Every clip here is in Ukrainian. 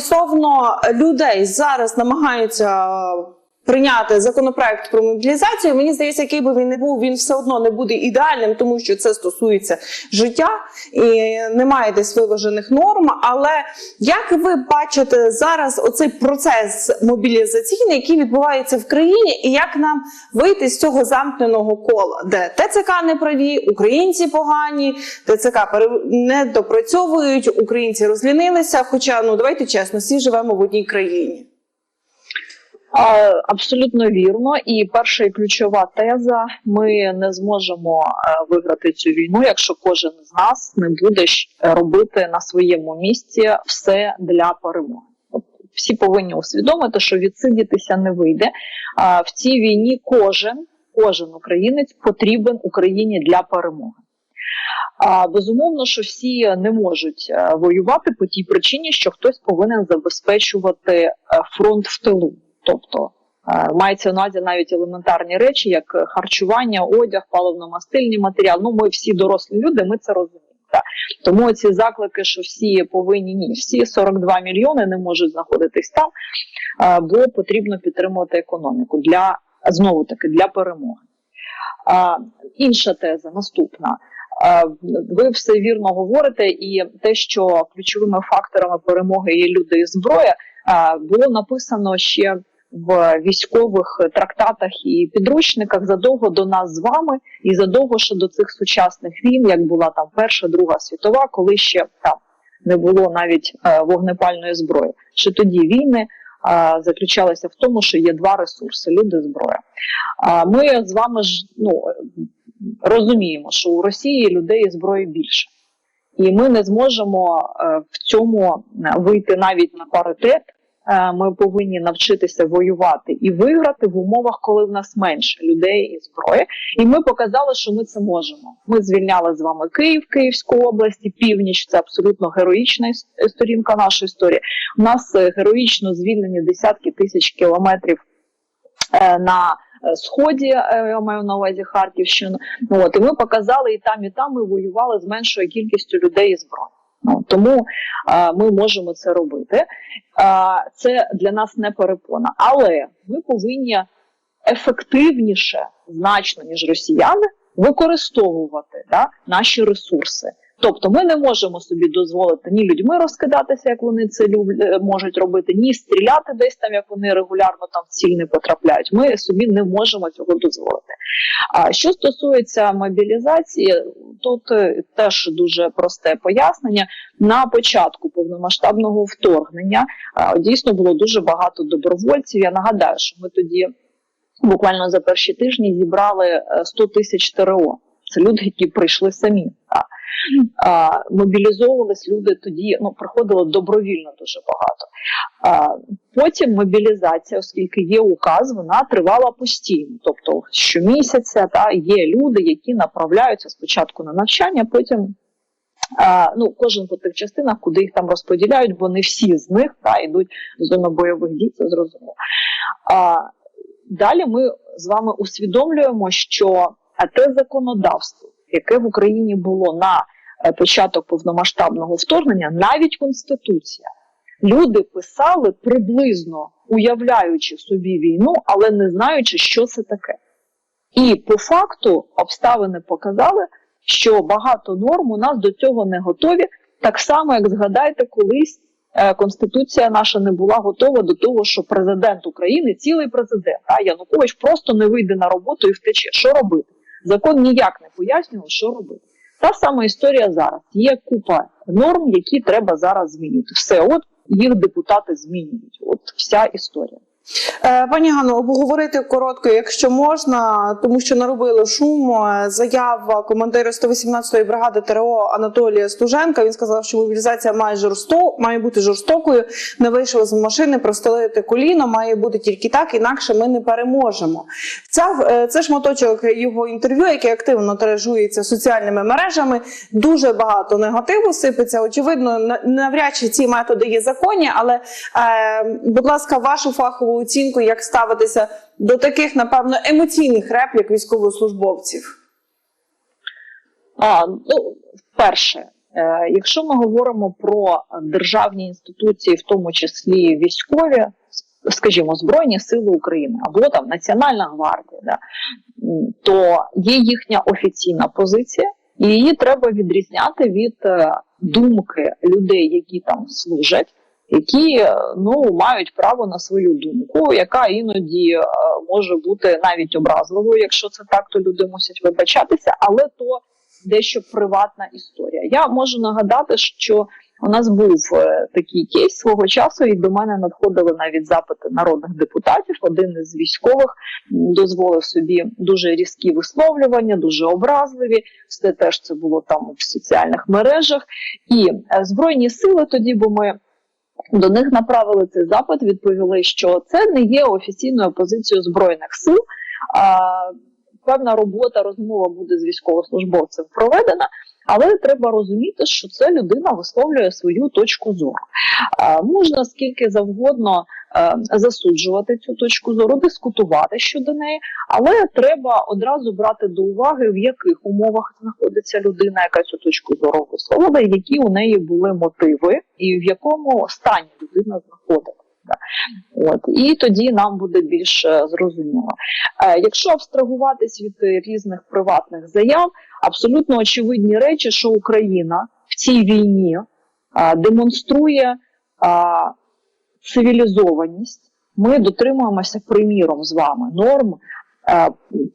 стосовно людей зараз намагаються прийняти законопроект про мобілізацію. Мені здається, який би він не був, він все одно не буде ідеальним, тому що це стосується життя і немає десь виважених норм. Але як ви бачите зараз оцей процес мобілізаційний, який відбувається в країні, і як нам вийти з цього замкненого кола, де ТЦК не праві, українці погані, ТЦК не допрацьовують, українці розлінилися. Хоча ну давайте чесно, всі живемо в одній країні. Абсолютно вірно. І перша і ключова теза: ми не зможемо е, виграти цю війну, якщо кожен з нас не буде робити на своєму місці все для перемоги. Всі повинні усвідомити, що відсидітися не вийде. В цій війні кожен, кожен українець потрібен Україні для перемоги. Безумовно, що всі не можуть е, воювати по тій причині, що хтось повинен забезпечувати е, фронт в тилу. Тобто е, мається увазі навіть елементарні речі, як е, харчування, одяг, паливно-мастильні матеріали. Ну, ми всі дорослі люди, ми це розуміємо. Тому ці заклики, що всі повинні ні, всі 42 мільйони не можуть знаходитись там, е, бо потрібно підтримувати економіку для знову таки для перемоги. Інша теза наступна. Ви все вірно говорите, і те, що ключовими факторами перемоги є люди і зброя, було написано ще в військових трактатах і підручниках задовго до нас з вами, і задовго ще до цих сучасних війн, як була там Перша, Друга світова, коли ще там не було навіть е, вогнепальної зброї. Ще тоді війни е, заключалися в тому, що є два ресурси: люди, зброя. Ми з вами ж ну розуміємо, що у Росії людей зброї більше, і ми не зможемо е, в цьому вийти навіть на паритет. Е, Ми повинні навчитися воювати і виграти в умовах, коли в нас менше людей і зброї. І ми показали, що ми це можемо. Ми звільняли з вами Київ, Київську область, і північ. Це абсолютно героїчна сторінка нашої історії. У нас е, героїчно звільнені десятки тисяч кілометрів е, на сході, я маю на увазі Харківщину. Ну, От і ми показали і там, і там ми воювали з меншою кількістю людей і зброї. Ну, тому а, ми можемо це робити. А, це для нас не перепона. Але ми повинні ефективніше, значно ніж росіяни, використовувати да, наші ресурси. Тобто ми не можемо собі дозволити ні людьми розкидатися, як вони це е, можуть робити, ні стріляти десь там, як вони регулярно там в ціль не потрапляють. Ми собі не можемо цього дозволити. А що стосується мобілізації, тут е, теж дуже просте пояснення. На початку повномасштабного вторгнення дійсно було дуже багато добровольців. Я нагадаю, що ми тоді буквально за перші тижні зібрали е, 100 тисяч ТРО. Це люди, які прийшли самі. Так. А, мобілізовувались люди тоді, ну приходило добровільно дуже багато. А, потім мобілізація, оскільки є указ, вона тривала постійно. Тобто щомісяця та є люди, які направляються спочатку на навчання, потім. А, ну, кожен по тих частинах, куди їх там розподіляють, бо не всі з них та, йдуть в зону бойових дій, це зрозуміло. А, далі ми з вами усвідомлюємо, що а те законодавство, яке в Україні було на е, початок повномасштабного вторгнення, навіть конституція. Люди писали приблизно уявляючи собі війну, але не знаючи, що це таке. І по факту обставини показали, що багато норм у нас до цього не готові. Так само, як згадайте, колись е, Конституція наша не була готова до того, що президент України, цілий президент, а Янукович просто не вийде на роботу і втече. Що робити? Закон ніяк не пояснював, що робити. Та сама історія зараз. Є купа норм, які треба зараз змінювати. Все, от їх депутати змінюють. От вся історія. Е, Пані Ганно, обговорити коротко, якщо можна, тому що наробили шум. Е, Заява командира 118-ї бригади ТРО Анатолія Стуженка. Він сказав, що мобілізація має жорсто має бути жорстокою. Не вийшов з машини, простелити коліно. Має бути тільки так, інакше ми не переможемо. Ця е, це шматочок його інтерв'ю, яке активно тиражується соціальними мережами. Дуже багато негативу сипеться. Очевидно, на- навряд чи ці методи є законні, але будь ласка, вашу фахову оцінку, як ставитися до таких, напевно, емоційних реплік військовослужбовців. А, ну, перше, Е, Якщо ми говоримо про державні інституції, в тому числі військові, скажімо, Збройні Сили України або там Національна гвардія, да, то є їхня офіційна позиція, і її треба відрізняти від е, думки людей, які там служать. Які е, ну мають право на свою думку, яка іноді е, може бути навіть образливою, якщо це так, то люди мусять вибачатися, але то дещо приватна історія. Я можу нагадати, що у нас був е, такий кейс свого часу, і до мене надходили навіть запити народних депутатів. Один із військових дозволив собі дуже різкі висловлювання, дуже образливі. Все теж це було там в соціальних мережах. І збройні сили тоді, бо ми. До них направили цей запит, відповіли, що це не є офіційною позицією збройних сил. Певна робота, розмова буде з військовослужбовцем проведена, але треба розуміти, що це людина висловлює свою точку зору. Можна скільки завгодно е, засуджувати цю точку зору, дискутувати щодо неї, але треба одразу брати до уваги, в яких умовах знаходиться людина, яка цю точку зору висловила, які у неї були мотиви, і в якому стані людина знаходилася. Да. От і тоді нам буде більш е, зрозуміло. Е, якщо абстрагуватись від е, різних приватних заяв, абсолютно очевидні речі, що Україна в цій війні демонструє цивілізованість. Ми дотримуємося приміром з вами норм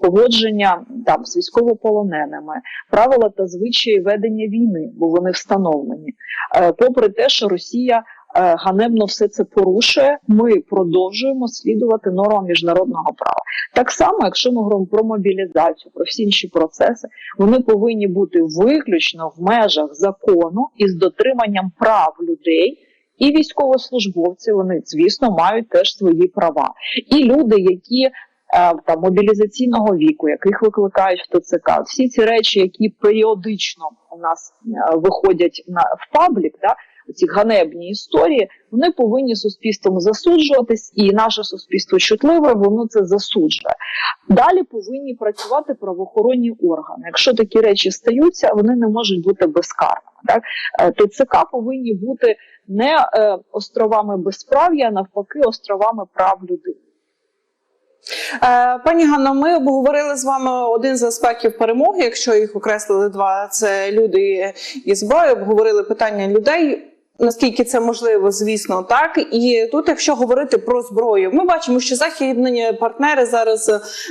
поводження там з військовополоненими, правила та звичаї ведення війни, бо вони встановлені. Попри те, що Росія ганебно все це порушує, ми продовжуємо слідувати нормам міжнародного права. Так само, якщо ми говоримо про мобілізацію, про всі інші процеси, вони повинні бути виключно в межах закону і з дотриманням прав людей. І військовослужбовці вони, звісно, мають теж свої права. І люди, які е, там мобілізаційного віку, яких викликають в ТЦК, всі ці речі, які періодично у нас е, виходять на в паблік, да, ці ганебні історії, вони повинні суспільством засуджуватись, і наше суспільство чутливе, воно це засуджує. Далі повинні працювати правоохоронні органи. Якщо такі речі стаються, вони не можуть бути безкарними. Так Е, ТЦК повинні бути не е, островами безправ'я, а навпаки, островами прав людини. Е, Пані Ганно, ми обговорили з вами один з аспектів перемоги. Якщо їх окреслили два, це люди і зброя. Обговорили питання людей. Наскільки це можливо, звісно, так і тут, якщо говорити про зброю, ми бачимо, що західні партнери зараз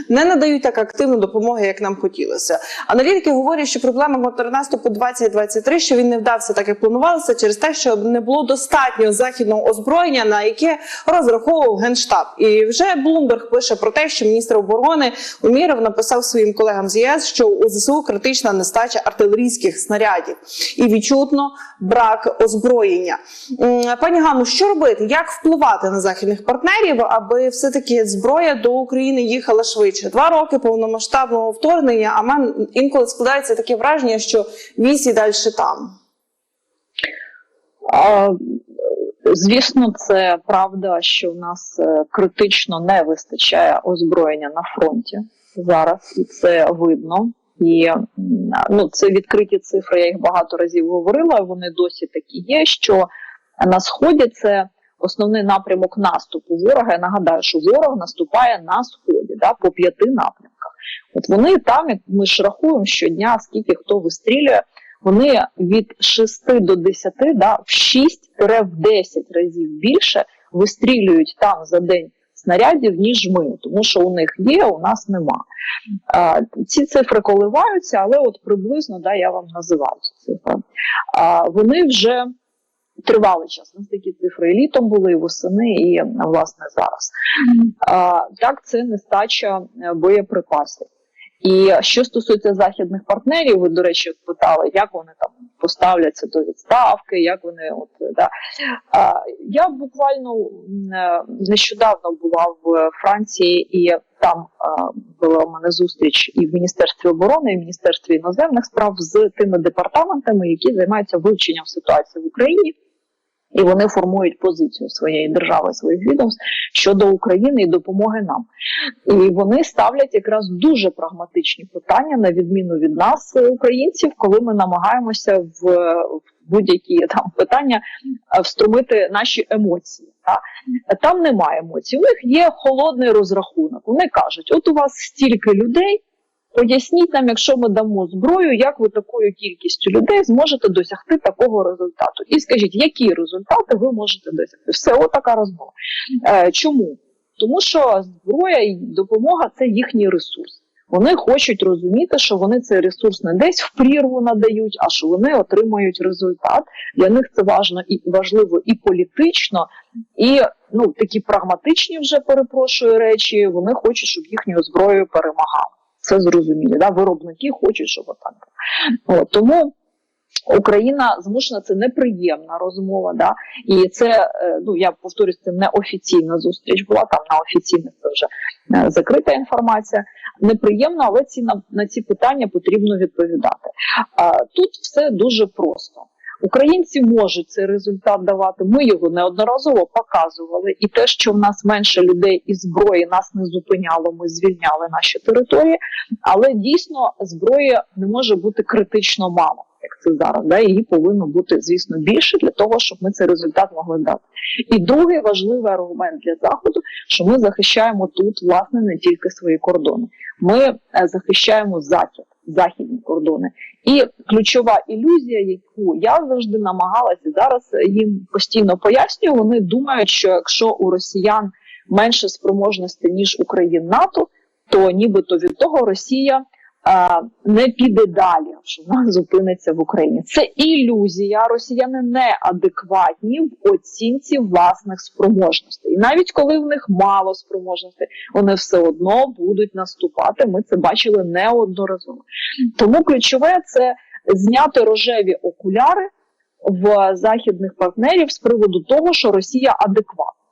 не надають так активну допомоги, як нам хотілося. Аналітики говорять, що проблема контрнаступу 2023, що він не вдався так, як планувалося, через те, що не було достатньо західного озброєння, на яке розраховував генштаб. І вже Блумберг пише про те, що міністр оборони Уміров написав своїм колегам з ЄС, що у ЗСУ критична нестача артилерійських снарядів і відчутно брак озброєння. М, Пані Ганну, що робити? Як впливати на західних партнерів, аби все таки зброя до України їхала швидше? Два роки повномасштабного вторгнення. А мен інколи складається таке враження, що і далі там. А, Звісно, це правда, що в нас е, критично не вистачає озброєння на фронті зараз, і це видно. І ну, це відкриті цифри. Я їх багато разів говорила. Вони досі такі є. Що на сході це основний напрямок наступу ворога. Я нагадаю, що ворог наступає на сході, да, по п'яти напрямках. От вони там, як ми ж рахуємо щодня, скільки хто вистрілює. Вони від 6 до 10, да, в 6-10 разів більше вистрілюють там за день снарядів, ніж ми, тому що у них є, у нас нема. А, ці цифри коливаються, але от приблизно да, я вам називаю ці цифри. А, вони вже тривалий час. У нас такі цифри і літом були, і восени, і власне зараз. А, так, це нестача е, боєприпасів. І що стосується західних партнерів, ви, до речі, питали, як вони там поставляться до відставки, як вони от да. А, я буквально е, нещодавно була в Франції, і там а, була у мене зустріч і в Міністерстві оборони, і в Міністерстві іноземних справ з тими департаментами, які займаються вивченням ситуації в Україні. І вони формують позицію своєї держави, своїх відомств щодо України і допомоги нам. І вони ставлять якраз дуже прагматичні питання, на відміну від нас, українців, коли ми намагаємося в, в будь-які там питання е, встромити наші емоції. Та? Там немає емоцій. У них є холодний розрахунок. Вони кажуть: от у вас стільки людей. Поясніть нам, якщо ми дамо зброю, як ви такою кількістю людей зможете досягти такого результату? І скажіть, які результати ви можете досягти? Все, отака розмова. Е, чому? Тому що зброя і допомога це їхній ресурс. Вони хочуть розуміти, що вони цей ресурс не десь в прірву надають, а що вони отримають результат. Для них це важно і важливо і політично, і ну такі прагматичні вже перепрошую речі. Вони хочуть, щоб їхньою зброєю перемагали. Це зрозуміло. Да? Виробники хочуть, щоб отак. От, тому Україна змушена це неприємна розмова. Да? І це, е, ну я повторюсь, це не офіційна зустріч була там на офіційних це вже е, закрита інформація. Неприємно, але ці на, на ці питання потрібно відповідати. А, тут все дуже просто. Українці можуть цей результат давати. Ми його неодноразово показували, і те, що в нас менше людей і зброї нас не зупиняло, ми звільняли наші території. Але дійсно зброї не може бути критично мало, як це зараз. Да? Її повинно бути, звісно, більше для того, щоб ми цей результат могли дати. І другий важливий аргумент для заходу, що ми захищаємо тут власне не тільки свої кордони, ми е, захищаємо захід, західні кордони. І ключова ілюзія, яку я завжди намагалася зараз їм постійно пояснюю, вони думають, що якщо у росіян менше спроможності ніж у країн НАТО, то нібито від того Росія не піде далі, що вона зупиниться в Україні. Це ілюзія. Росіяни неадекватні в оцінці власних спроможностей. І навіть коли в них мало спроможностей, вони все одно будуть наступати. Ми це бачили неодноразово. тому ключове це зняти рожеві окуляри в західних партнерів з приводу того, що Росія адекватна.